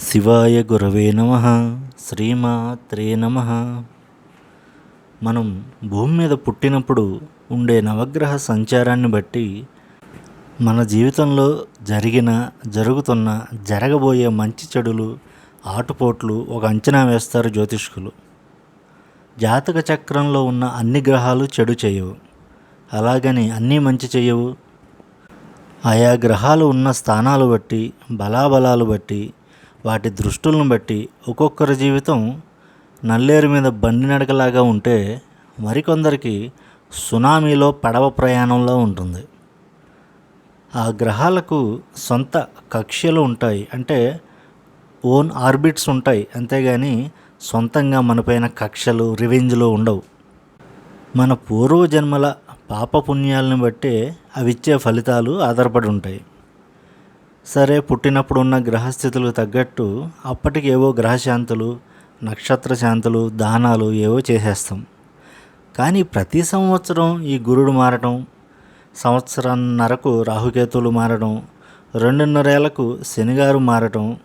శివాయ గురవే నమ శ్రీమాత్రే నమ. మనం భూమి మీద పుట్టినప్పుడు ఉండే నవగ్రహ సంచారాన్ని బట్టి మన జీవితంలో జరిగిన జరుగుతున్న జరగబోయే మంచి చెడులు ఆటుపోట్లు ఒక అంచనా వేస్తారు జ్యోతిష్కులు. జాతక చక్రంలో ఉన్న అన్ని గ్రహాలు చెడు చేయవు. అలాగని అన్నీ మంచి చేయవు. ఆయా గ్రహాలు ఉన్న స్థానాలు బట్టి బలాబలాలు బట్టి వాటి దృష్టులను బట్టి ఒక్కొక్కరి జీవితం నల్లేరు మీద బండి నడకలాగా ఉంటే మరికొందరికి సునామీలో పడవ ప్రయాణంలో ఉంటుంది. ఆ గ్రహాలకు సొంత కక్ష్యలు ఉంటాయి. అంటే ఓన్ ఆర్బిట్స్ ఉంటాయి. అంతేగాని సొంతంగా మనపైన కక్షలు రివెంజ్లు ఉండవు. మన పూర్వజన్మల పాపపుణ్యాలను బట్టే అవిచ్చే ఫలితాలు ఆధారపడి ఉంటాయి. సరే పుట్టినప్పుడు ఉన్న గ్రహస్థితులకు తగ్గట్టు అప్పటికి ఏవో గ్రహశాంతులు నక్షత్ర శాంతులు దానాలు ఏవో చేసేస్తాం. కానీ ప్రతి సంవత్సరం ఈ గురుడు మారటం సంవత్సరాన్నరకు రాహుకేతువులు మారడం రెండున్నరేళ్ళకు శనిగారు మారటం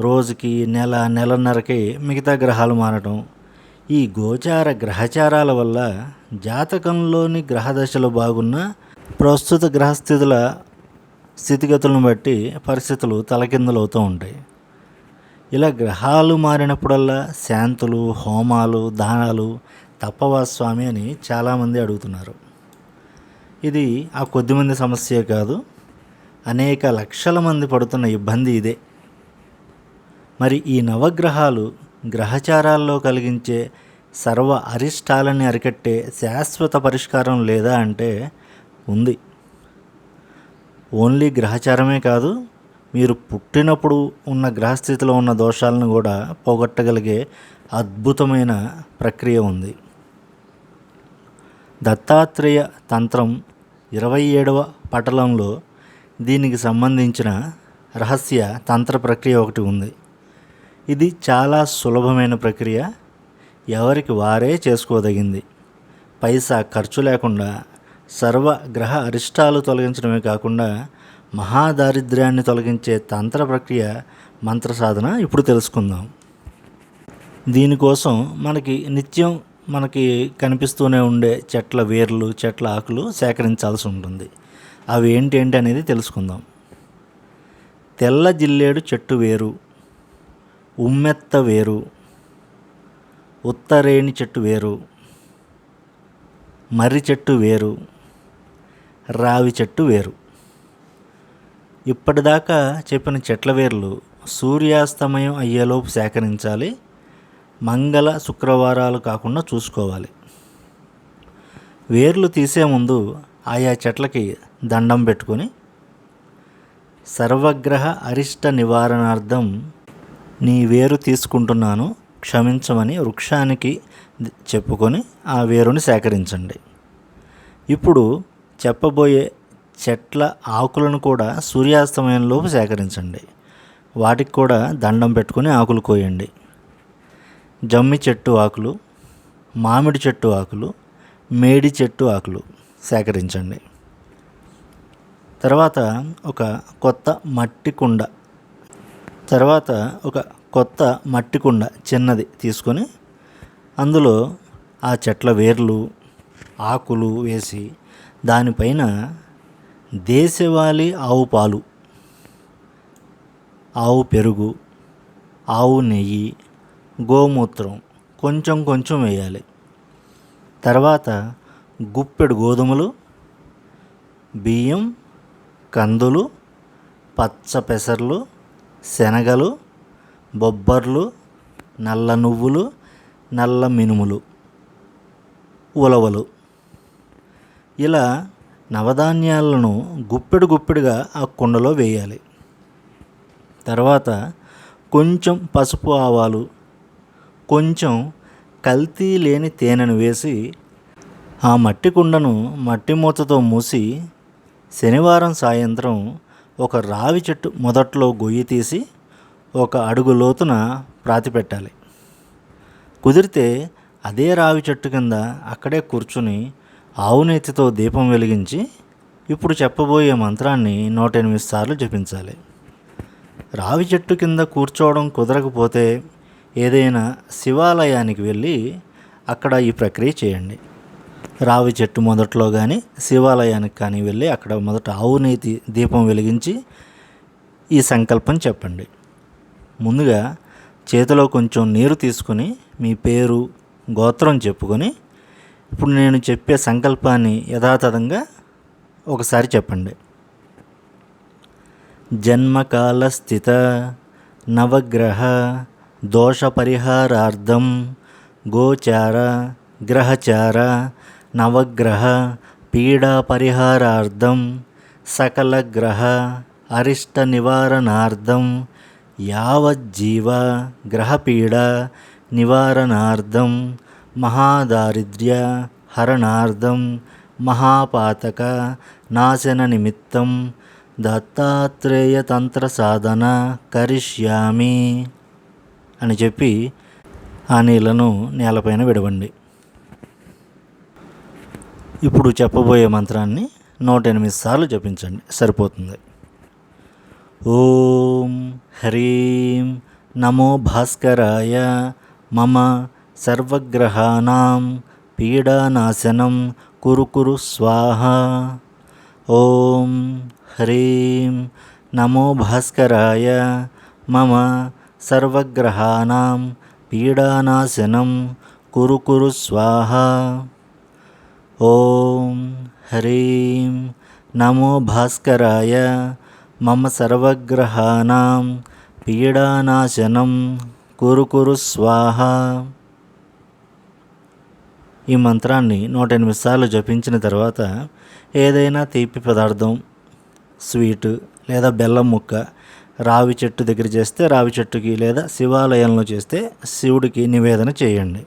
రోజుకి నెల నెలన్నరకి మిగతా గ్రహాలు మారటం. ఈ గోచార గ్రహచారాల వల్ల జాతకంలోని గ్రహదశలు బాగున్న ప్రస్తుత గ్రహస్థితుల స్థితిగతులను బట్టి పరిస్థితులు తలకిందులవుతూ ఉంటాయి. ఇలా గ్రహాలు మారినప్పుడల్లా శాంతులు హోమాలు దానాలు తప్పవా స్వామి అని చాలామంది అడుగుతున్నారు. ఇది ఆ కొద్దిమంది సమస్యే కాదు అనేక లక్షల మంది పడుతున్న ఇబ్బంది ఇదే. మరి ఈ నవగ్రహాలు గ్రహచారాల్లో కలిగించే సర్వ అరిష్టాలని అరికట్టే శాశ్వత పరిష్కారం లేదా అంటే ఉంది. ఓన్లీ గ్రహచారమే కాదు మీరు పుట్టినప్పుడు ఉన్న గ్రహస్థితిలో ఉన్న దోషాలను కూడా పోగొట్టగలిగే అద్భుతమైన ప్రక్రియ ఉంది. దత్తాత్రేయ తంత్రం ఇరవై ఏడవ పటలంలో దీనికి సంబంధించిన రహస్య తంత్ర ప్రక్రియ ఒకటి ఉంది. ఇది చాలా సులభమైన ప్రక్రియ. ఎవరికి వారే చేసుకోదగింది. పైసా ఖర్చు లేకుండా సర్వ గ్రహ అరిష్టాలు తొలగించడమే కాకుండా మహాదారిద్ర్యాన్ని తొలగించే తంత్ర ప్రక్రియ మంత్ర సాధన ఇప్పుడు తెలుసుకుందాం. దీనికోసం మనకి నిత్యం మనకి కనిపిస్తూనే ఉండే చెట్ల వేర్లు చెట్ల ఆకులు సేకరించాల్సి ఉంటుంది. అవి ఏంటి ఏంటి అనేది తెలుసుకుందాం. తెల్ల జిల్లేడు చెట్టు వేరు ఉమ్మెత్త వేరు ఉత్తరేణి చెట్టు వేరు మర్రి చెట్టు వేరు రావి చెట్టు వేరు. ఇప్పటిదాకా చెప్పిన చెట్ల వేర్లు సూర్యాస్తమయం అయ్యేలోపు సేకరించాలి మంగళ శుక్రవారాలు కాకుండా చూసుకోవాలి. వేర్లు తీసే ముందు ఆయా చెట్లకి దండం పెట్టుకొని సర్వగ్రహ అరిష్ట నివారణార్థం నీ వేరు తీసుకుంటున్నాను క్షమించమని వృక్షానికి చెప్పుకొని ఆ వేరుని సేకరించండి. ఇప్పుడు చెప్పబోయే చెట్ల ఆకులను కూడా సూర్యాస్తమయంలోపు సేకరించండి. వాటికి కూడా దండం పెట్టుకొని ఆకులు కోయండి. జమ్మి చెట్టు ఆకులు మామిడి చెట్టు ఆకులు మేడి చెట్టు ఆకులు సేకరించండి. తర్వాత ఒక కొత్త మట్టి కుండ తర్వాత ఒక కొత్త మట్టి కుండ చిన్నది తీసుకొని అందులో ఆ చెట్ల వేర్లు ఆకులు వేసి దానిపైన దేశవాళీ ఆవు పాలు ఆవు పెరుగు ఆవు నెయ్యి గోమూత్రం కొంచెం కొంచెం వేయాలి. తర్వాత గుప్పెడు గోధుమలు బియ్యం కందులు పచ్చ పెసర్లు శనగలు బొబ్బర్లు నల్ల నువ్వులు నల్ల మినుములు ఉలవలు. ఇలా నవధాన్యాలను గుప్పెడు గుప్పెడుగా ఆ కుండలో వేయాలి. తర్వాత కొంచెం పసుపు ఆవాలు కొంచెం కల్తీ లేని తేనెను వేసి ఆ మట్టి కుండను మట్టి మూతతో మూసి శనివారం సాయంత్రం ఒక రావి చెట్టు మొదట్లో గొయ్యి తీసి ఒక అడుగు లోతున ప్రాతిపెట్టాలి కుదిరితే అదే రావి చెట్టు కింద అక్కడే కూర్చుని ఆవునేతితో దీపం వెలిగించి ఇప్పుడు చెప్పబోయే మంత్రాన్ని నూట ఎనిమిది సార్లు జపించాలి. రావి చెట్టు కింద కూర్చోవడం కుదరకపోతే ఏదైనా శివాలయానికి వెళ్ళి అక్కడ ఈ ప్రక్రియ చేయండి. రావి చెట్టు మొదట్లో కానీ శివాలయానికి కానీ వెళ్ళి అక్కడ మొదట ఆవునేతి దీపం వెలిగించి ఈ సంకల్పం చెప్పండి. ముందుగా చేతిలో కొంచెం నీరు తీసుకొని మీ పేరు గోత్రం చెప్పుకొని ఇప్పుడు నేను చెప్పే సంకల్పాన్ని యథాతథంగా ఒకసారి చెప్పండి. జన్మకాల స్థిత నవగ్రహ దోష పరిహారార్థం గోచార గ్రహచార నవగ్రహ పీడా పరిహారార్థం సకల గ్రహ అరిష్ట నివారణార్థం యావజ్జీవ గ్రహపీడ నివారణార్థం మహాదారిద్ర్య హరణార్థం మహాపాతక నాశన నిమిత్తం దత్తాత్రేయ తంత్ర సాధన కరిష్యామి అని చెప్పి ఆ నీళ్ళను నేలపైన విడవండి. ఇప్పుడు చెప్పబోయే మంత్రాన్ని నూట ఎనిమిది సార్లు జపించండి. సరిపోతుంది. ఓం హ్రీం నమో భాస్కరాయ మమ సర్వగ్రహాణం పీడానాశనం కురు కురు స్వాహ. ఓం హ్రీం నమో భాస్కరాయ మమ సర్వగ్రహాణం పీడానాశనం కురు కురు స్వాహ. ఓం హ్రీం నమో భాస్కరాయ మమ సర్వగ్రహాణం పీడానాశనం కురు కురు స్వాహ. ఈ మంత్రాన్ని నూట ఎనిమిది సార్లు జపించిన తర్వాత ఏదైనా తీపి పదార్థం స్వీటు లేదా బెల్లం ముక్క రావి చెట్టు దగ్గర చేస్తే రావి చెట్టుకి లేదా శివాలయంలో చేస్తే శివుడికి నివేదన చేయండి.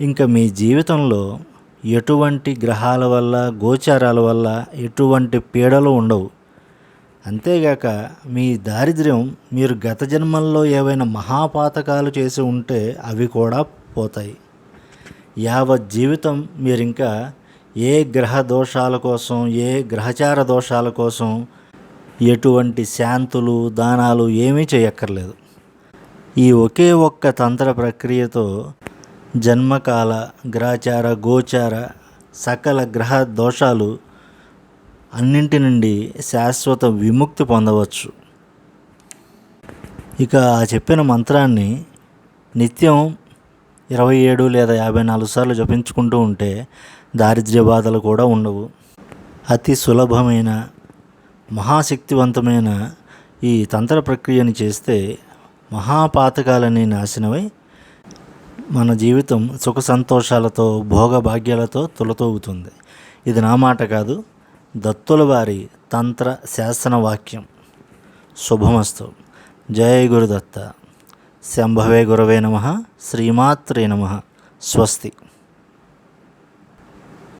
ఇంకా మీ జీవితంలో ఎటువంటి గ్రహాల వల్ల గోచారాల వల్ల ఎటువంటి పీడలు ఉండవు. అంతేగాక మీ దారిద్ర్యం మీరు గత జన్మల్లో ఏవైనా మహాపాతకాలు చేసి ఉంటే అవి కూడా పోతాయి. యావత్ జీవితం మీరు ఇంకా ఏ గ్రహ దోషాల కోసం ఏ గ్రహచార దోషాల కోసం ఎటువంటి శాంతులు దానాలు ఏమీ చేయక్కర్లేదు. ఈ ఒకే ఒక్క తంత్ర ప్రక్రియతో జన్మకాల గ్రహచార గోచార సకల గ్రహ దోషాలు అన్నింటి నుండి శాశ్వత విముక్తి పొందవచ్చు. ఇక ఆ చెప్పిన మంత్రాన్ని నిత్యం ఇరవై ఏడు లేదా యాభై నాలుగు సార్లు జపించుకుంటూ ఉంటే దారిద్ర్య బాధలు కూడా ఉండవు. అతి సులభమైన మహాశక్తివంతమైన ఈ తంత్ర ప్రక్రియని చేస్తే మహాపాతకాలని నాశనమై మన జీవితం సుఖ సంతోషాలతో భోగభాగ్యాలతో తులతోగుతుంది. ఇది నా మాట కాదు దత్తుల వారి తంత్ర శాసన వాక్యం. శుభమస్తు. జయ గురుదత్త. శంభవే గురవే నమ. శ్రీమాత్రే నమ. స్వస్తి.